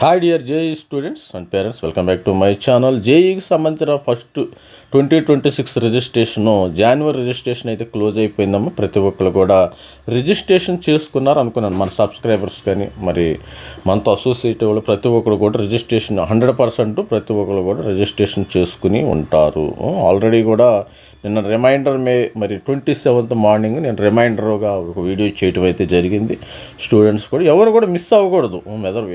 Hi dear JEE students and parents welcome back to my channel జేఈకి సంబంధించిన first twenty twenty six registration జనవరి registration అయితే close అయిపోయిందమ్మా. ప్రతి ఒక్కరు కూడా రిజిస్ట్రేషన్ చేసుకున్నారు అనుకున్నాను. మన సబ్స్క్రైబర్స్ కానీ మరి మనతో అసోసియేట్ వాళ్ళు ప్రతి ఒక్కరు కూడా రిజిస్ట్రేషన్ హండ్రెడ్ పర్సెంట్ ప్రతి ఒక్కరు కూడా రిజిస్ట్రేషన్ చేసుకుని ఉంటారు. ఆల్రెడీ కూడా నిన్న రిమైండర్ మే మరి ట్వంటీ సెవెంత్ మార్నింగ్ నేను రిమైండర్గా ఒక వీడియో చేయటం అయితే జరిగింది. స్టూడెంట్స్ కూడా ఎవరు కూడా మిస్ అవ్వకూడదు. మెదర్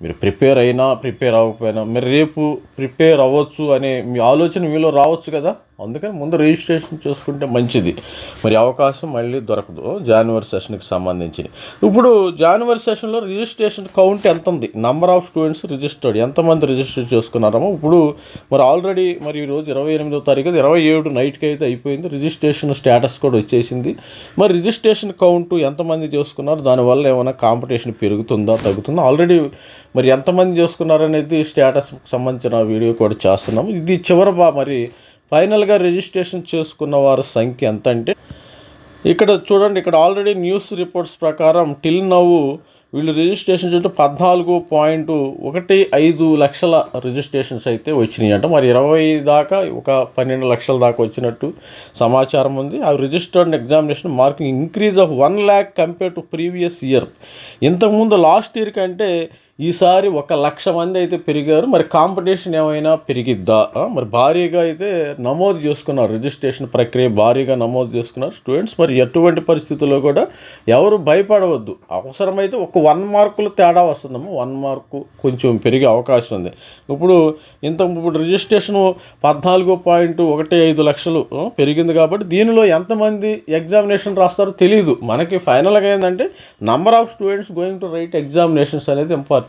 మీరు ప్రిపేర్ అయినా ప్రిపేర్ అవ్వకపోయినా మీరు రేపు ప్రిపేర్ అవ్వచ్చు అనే మీ ఆలోచన మీలో రావచ్చు కదా? అందుకని ముందు రిజిస్ట్రేషన్ చేసుకుంటే మంచిది. మరి అవకాశం మళ్ళీ దొరకదు. జనవరి సెషన్కి సంబంధించి. ఇప్పుడు జనవరి సెషన్లో రిజిస్ట్రేషన్ కౌంట్ ఎంత ఉంది? నంబర్ ఆఫ్ స్టూడెంట్స్ రిజిస్టర్డ్ ఎంతమంది రిజిస్టర్ చేసుకున్నారో ఇప్పుడు మరి ఆల్రెడీ మరి ఈరోజు ఇరవై ఎనిమిదో తారీఖు ఇరవై ఏడు నైట్కి అయితే అయిపోయింది. రిజిస్ట్రేషన్ స్టేటస్ కూడా వచ్చేసింది. మరి రిజిస్ట్రేషన్ కౌంట్ ఎంతమంది చేసుకున్నారు? దానివల్ల ఏమైనా కాంపిటీషన్ పెరుగుతుందా తగ్గుతుందా? ఆల్రెడీ మరి ఎంతమంది చేసుకున్నారనేది స్టేటస్కి సంబంధించిన వీడియో కూడా చేస్తున్నాము. ఇది చివరి బా మరి ఫైనల్గా రిజిస్ట్రేషన్ చేసుకున్న వారి సంఖ్య ఎంత అంటే ఇక్కడ చూడండి ఇక్కడ ఆల్రెడీ న్యూస్ రిపోర్ట్స్ ప్రకారం టిల్ నవ్వు వీళ్ళు రిజిస్ట్రేషన్ చుట్టూ పద్నాలుగు పాయింట్ ఒకటి ఐదు లక్షల రిజిస్ట్రేషన్స్ అయితే వచ్చినాయి అంట. మరి ఇరవై దాకా ఒక పన్నెండు లక్షల దాకా వచ్చినట్టు సమాచారం ఉంది. ఆ registered examination marking increase of one lakh compare to previous year. ఇంతకుముందు లాస్ట్ ఇయర్ కంటే ఈసారి ఒక లక్ష మంది అయితే పెరిగారు. మరి కాంపిటీషన్ ఏమైనా పెరిగిద్దా? మరి భారీగా అయితే నమోదు చేసుకున్నారు. రిజిస్ట్రేషన్ ప్రక్రియ భారీగా నమోదు చేసుకున్నారు. స్టూడెంట్స్ మరి ఎటువంటి పరిస్థితుల్లో కూడా ఎవరు భయపడవద్దు. అవసరమైతే ఒక వన్ మార్కులు తేడా వస్తుందమ్మా. వన్ మార్కు కొంచెం పెరిగే అవకాశం ఉంది. ఇప్పుడు ఇంత ఇప్పుడు రిజిస్ట్రేషన్ పద్నాలుగు పాయింట్ ఒకటి ఐదు లక్షలు పెరిగింది కాబట్టి దీనిలో ఎంతమంది ఎగ్జామినేషన్ రాస్తారో తెలియదు మనకి ఫైనల్గా ఏంటంటే number of students going to write examinations అనేది ఇంపార్టెంట్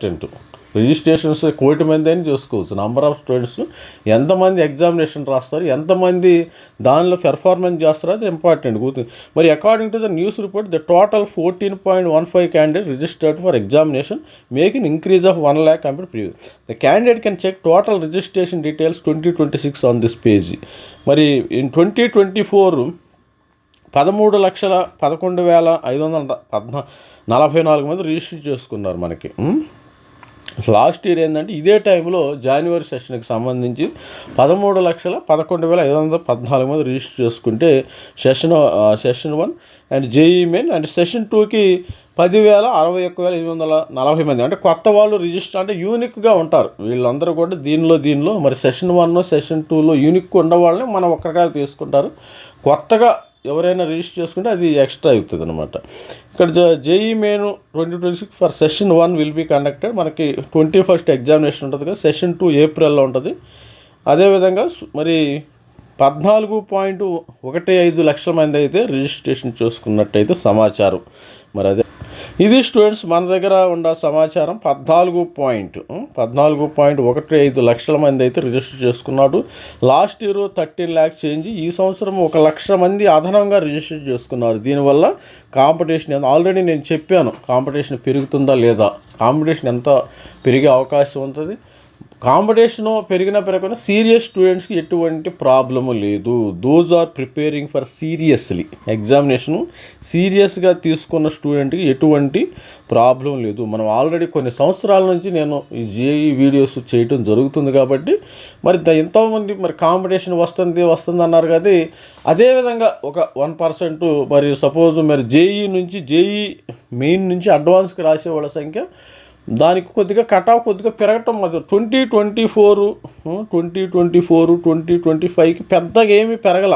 రిజిస్ట్రేషన్స్ కోటి మంది అని చూసుకోవచ్చు నంబర్ ఆఫ్ స్టూడెంట్స్ ఎంతమంది ఎగ్జామినేషన్ రాస్తారు ఎంతమంది దానిలో పెర్ఫార్మెన్స్ చేస్తారో అది ఇంపార్టెంట్ గుర్తు మరి according to the news report the total fourteen point one five candidate registered for examination making increase of one lakh compare previous the candidate can check total registration details twenty twenty six on this page మరి in twenty twenty four పదమూడు లక్షల పదకొండు వేల ఐదు వందల పద్నా నలభై నాలుగు మంది రిజిస్టర్ చేసుకున్నారు మనకి. లాస్ట్ ఇయర్ ఏంటంటే ఇదే టైంలో జనవరి సెషన్కి సంబంధించి పదమూడు లక్షల పదకొండు వేల ఐదు వందల పద్నాలుగు మంది రిజిస్టర్ చేసుకుంటే session session one and JEE main and session టూకి పదివేల అరవై ఒక్క వేల ఎనిమిది వందల నలభై మంది. అంటే కొత్త వాళ్ళు రిజిస్టర్ అంటే యూనిక్గా ఉంటారు. వీళ్ళందరూ కూడా దీనిలో దీనిలో మరి సెషన్ వన్ సెషన్ టూలో యూనిక్ ఉన్న వాళ్ళని మనం ఒక్కగా తీసుకుంటారు. కొత్తగా ఎవరైనా రిజిస్టర్ చేసుకుంటే అది ఎక్స్ట్రా అవుతుంది అనమాట ఇక్కడ JEE main twenty twenty six for session one will be conducted. మనకి ట్వంటీ ఫస్ట్ ఎగ్జామినేషన్ ఉంటుంది కదా సెషన్ టూ ఏప్రిల్లో ఉంటుంది. అదేవిధంగా మరి పద్నాలుగు పాయింట్ ఒకటి ఐదు లక్షల మంది అయితే రిజిస్ట్రేషన్ చేసుకున్నట్టయితే సమాచారం. మరి అదే ఇది స్టూడెంట్స్ మన దగ్గర ఉన్న సమాచారం పద్నాలుగు పాయింట్ పద్నాలుగు పాయింట్ ఒకటి ఐదు లక్షల మంది అయితే రిజిస్టర్ చేసుకున్నాడు. Last year thirteen lakhs change ఈ సంవత్సరం ఒక లక్ష మంది అదనంగా రిజిస్టర్ చేసుకున్నారు. దీనివల్ల కాంపిటీషన్ ఆల్రెడీ నేను చెప్పాను కాంపిటీషన్ పెరుగుతుందా లేదా కాంపిటీషన్ ఎంత పెరిగే అవకాశం ఉంటుంది. కాంపిటీషన్ పెరిగినా పెరగకుండా సీరియస్ స్టూడెంట్స్కి ఎటువంటి ప్రాబ్లము లేదు. Those are preparing for seriously examination సీరియస్గా తీసుకున్న స్టూడెంట్కి ఎటువంటి ప్రాబ్లం లేదు. మనం ఆల్రెడీ కొన్ని సంవత్సరాల నుంచి నేను ఈ జేఈ వీడియోస్ చేయటం జరుగుతుంది కాబట్టి మరి ఎంతోమంది మరి కాంపిటీషన్ వస్తుంది వస్తుంది అన్నారు కదా అదేవిధంగా ఒక వన్ పర్సెంట్ మరి సపోజ్ మరి జేఈ నుంచి జేఈ మెయిన్ నుంచి అడ్వాన్స్కి రాసే వాళ్ళ సంఖ్య దానికి కొద్దిగా కటాఫ్ కొద్దిగా పెరగటం అది twenty twenty four twenty twenty four twenty twenty ఫైవ్కి పెద్దగా ఏమీ పెరగల.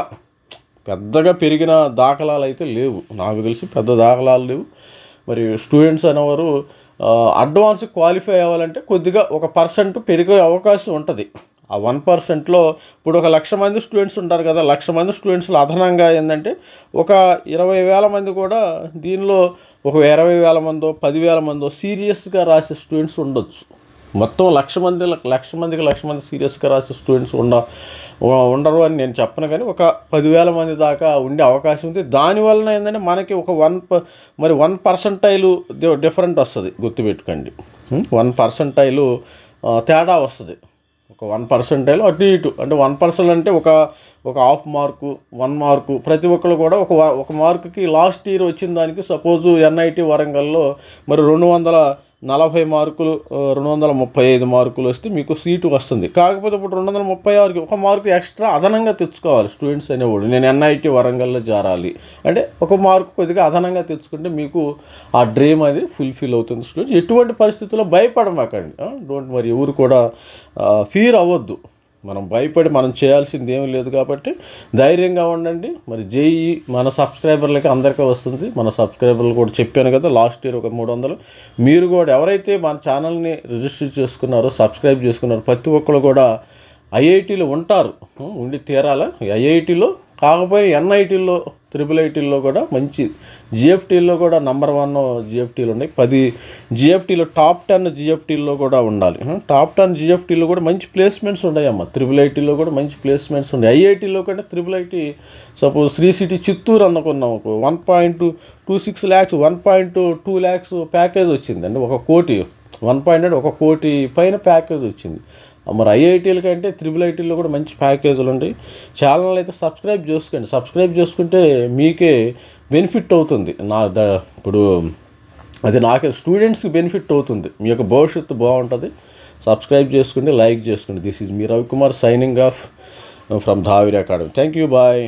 పెద్దగా పెరిగిన దాఖలాలు అయితే లేవు. నాకు తెలిసి పెద్ద దాఖలాలు లేవు. మరి స్టూడెంట్స్ అనేవారు అడ్వాన్స్ క్వాలిఫై అవ్వాలంటే కొద్దిగా ఒక పర్సెంట్ పెరిగే అవకాశం ఉంటుంది. ఆ వన్ పర్సెంట్లో ఇప్పుడు ఒక లక్ష మంది స్టూడెంట్స్ ఉంటారు కదా లక్ష మంది స్టూడెంట్స్లో అదనంగా ఏంటంటే ఒక ఇరవై వేల మంది కూడా దీనిలో ఒక ఇరవై వేల మందో పదివేల మందో సీరియస్గా రాసే స్టూడెంట్స్ ఉండొచ్చు. మొత్తం లక్ష మంది లక్ష మందికి లక్ష మంది సీరియస్గా రాసే స్టూడెంట్స్ ఉండ ఉండరు అని నేను చెప్పను కానీ ఒక పదివేల మంది దాకా ఉండే అవకాశం ఉంది. దానివలన ఏంటంటే మనకి ఒక వన్ ప- మరి వన్ పర్సంటైలు డిఫరెంట్ వస్తుంది గుర్తుపెట్టుకోండి. వన్ పర్సంటైలు తేడా వస్తుంది. ఒక వన్ పర్సెంటైల్ అటు ఇటు. అంటే వన్ పర్సెంట్ అంటే ఒక ఒక హాఫ్ మార్కు వన్ మార్కు. ప్రతి ఒక్కరు కూడా ఒక ఒక మార్కుకి లాస్ట్ ఇయర్ వచ్చిన దానికి సపోజు ఎన్ఐటి వరంగల్లో మరి రెండు వందల నలభై మార్కులు రెండు వందల ముప్పై ఐదు మార్కులు వస్తే మీకు సీటు వస్తుంది. కాకపోతే ఇప్పుడు రెండు వందల ముప్పై ఆరుకి ఒక మార్కు ఎక్స్ట్రా అదనంగా తెచ్చుకోవాలి స్టూడెంట్స్ అనేవాళ్ళు. నేను ఎన్ఐటి వరంగల్లో జారాలి. అంటే ఒక మార్కు కొద్దిగా అదనంగా తెచ్చుకుంటే మీకు ఆ డ్రీమ్ అది ఫుల్ఫిల్ అవుతుంది స్టూడెంట్స్ ఎటువంటి పరిస్థితుల్లో భయపడమాకండి. డోంట్ మరి ఎవరు కూడా ఫీర్ అవ్వద్దు. మనం భయపడి మనం చేయాల్సింది ఏమీ లేదు కాబట్టి ధైర్యంగా ఉండండి. మరి జేఈ మన సబ్స్క్రైబర్లకి అందరికీ వస్తుంది. మన సబ్స్క్రైబర్లు కూడా చెప్పాను కదా లాస్ట్ ఇయర్ ఒక మూడు వందలు. మీరు కూడా ఎవరైతే మన ఛానల్ని రిజిస్టర్ చేసుకున్నారో సబ్స్క్రైబ్ చేసుకున్నారో ప్రతి ఒక్కరు కూడా ఐఐటీలో ఉంటారు. ఉండి తీరాలా? ఐఐటీలో కాకపోయినా ఎన్ఐటీల్లో త్రిబుల్ ఐటీల్లో కూడా మంచి జిఎఫ్టీల్లో కూడా నంబర్ వన్ జిఎఫ్టీలు ఉన్నాయి. పది జిఎఫ్టీలో టాప్ టెన్ జిఎఫ్టీల్లో కూడా ఉండాలి. టాప్ టెన్ జిఎఫ్టీలో కూడా మంచి ప్లేస్మెంట్స్ ఉన్నాయమ్మ. త్రిబుల్ ఐటీలో కూడా మంచి ప్లేస్మెంట్స్ ఉన్నాయి. ఐఐటీలో కంటే triple IT suppose Sri City Chittoor అనుకున్నాం one point two six lakhs one point two lakhs package వచ్చిందండి. ఒక కోటి వన్ పాయింట్ ఒక కోటి పైన ప్యాకేజ్ వచ్చింది. మరి ఐఐటీల కంటే త్రిబుల్ ఐటీల్లో కూడా మంచి ప్యాకేజీలు ఉంటాయి. ఛానల్ అయితే సబ్స్క్రైబ్ చేసుకోండి. సబ్స్క్రైబ్ చేసుకుంటే మీకే బెనిఫిట్ అవుతుంది. నా ద ఇప్పుడు అది నాకే స్టూడెంట్స్కి బెనిఫిట్ అవుతుంది. మీ యొక్క భవిష్యత్తు బాగుంటుంది. సబ్స్క్రైబ్ చేసుకోండి లైక్ చేసుకోండి. This is me Ravikumar signing off from Dhaviri academy thank you bye